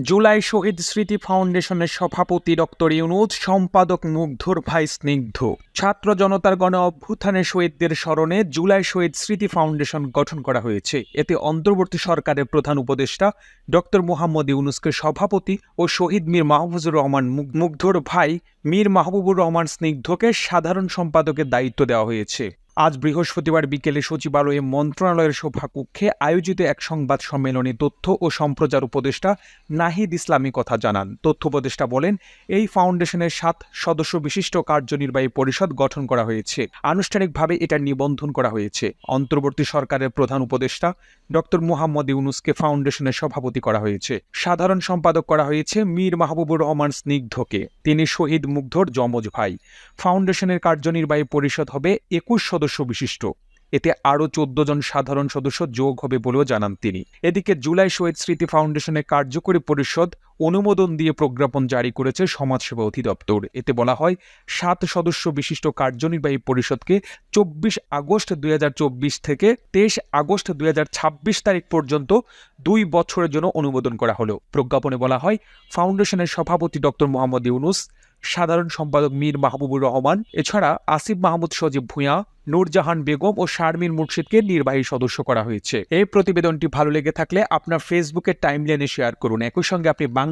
জুলাই শহীদ স্মৃতি ফাউন্ডেশনের সভাপতি ডক্টর ইউনুজ সম্পাদক মুগ্ধর ভাই স্নিগ্ধ। ছাত্র জনতার গণ অভ্যুত্থানের শহীদদের স্মরণে জুলাই শহীদ স্মৃতি ফাউন্ডেশন গঠন করা হয়েছে। এতে অন্তর্বর্তী সরকারের প্রধান উপদেষ্টা ডক্টর মোহাম্মদ ইউনুসকে সভাপতি ও শহীদ মীর মাহফুজুর রহমান মুগ- মুগ্ধর ভাই মীর মাহবুবুর রহমান স্নিগ্ধকে সাধারণ সম্পাদকের দায়িত্ব দেওয়া হয়েছে। আজ বৃহস্পতিবার বিকেলে সচিবালয়ে মন্ত্রণালয়ের সভাকক্ষে আয়োজিত এক সংবাদ সম্মেলনে তথ্য ও সম্প্রচার উপদেষ্টা নাহিদ ইসলামী কথা জানান। তথ্য উপদেষ্টা বলেন, এই ফাউন্ডেশনের সাত সদস্য বিশিষ্ট কার্যনির্বাহী পরিষদ গঠন করা হয়েছে। আনুষ্ঠানিকভাবে এটা নিবন্ধন করা হয়েছে। অন্তর্বর্তী সরকারের প্রধান উপদেষ্টা ডক্টর মুহাম্মদ ইউনুসকে ফাউন্ডেশনের সভাপতি করা হয়েছে। সাধারণ সম্পাদক করা হয়েছে মীর মাহবুবুর রহমান স্নিগ্ধকে। তিনি শহীদ মুগ্ধর যমজ ভাই। ফাউন্ডেশনের কার্যনির্বাহী পরিষদ হবে একুশ সদস্য বিশিষ্ট। এতে আরও চোদ্দ জন সাধারণ সদস্য যোগ হবে বলেও জানান তিনি। এদিকে জুলাই শহীদ স্মৃতি ফাউন্ডেশনের কার্যকরী পরিষদ অনুমোদন দিয়ে প্রজ্ঞাপন জারি করেছে সমাজসেবা অধিদপ্তর। এতে বলা হয়, সাত সদস্য বিশিষ্ট কার্যনির্বাহী পরিষদকে চব্বিশ আগস্ট দুই হাজার চব্বিশ থেকে তেইশ আগস্ট দুই হাজার ছাব্বিশ তারিখ পর্যন্ত দুই বছরের জন্য অনুমোদন করা হলো। প্রজ্ঞাপনে বলা হয়, ফাউন্ডেশনের সভাপতি ডক্টর মোহাম্মদ ইউনুস, সাধারণ সম্পাদক মীর মাহবুবুর রহমান, এছাড়া আসিফ মাহমুদ সজীব ভূঁইয়া, নূরজাহান বেগম ও শারমিন মুর্শিদকে নির্বাহী সদস্য করা হয়েছে। এই প্রতিবেদনটি ভালো লেগে থাকলে আপনার ফেসবুকে ফেসবুকের টাইমলাইনে শেয়ার করুন। একই সঙ্গে আপনি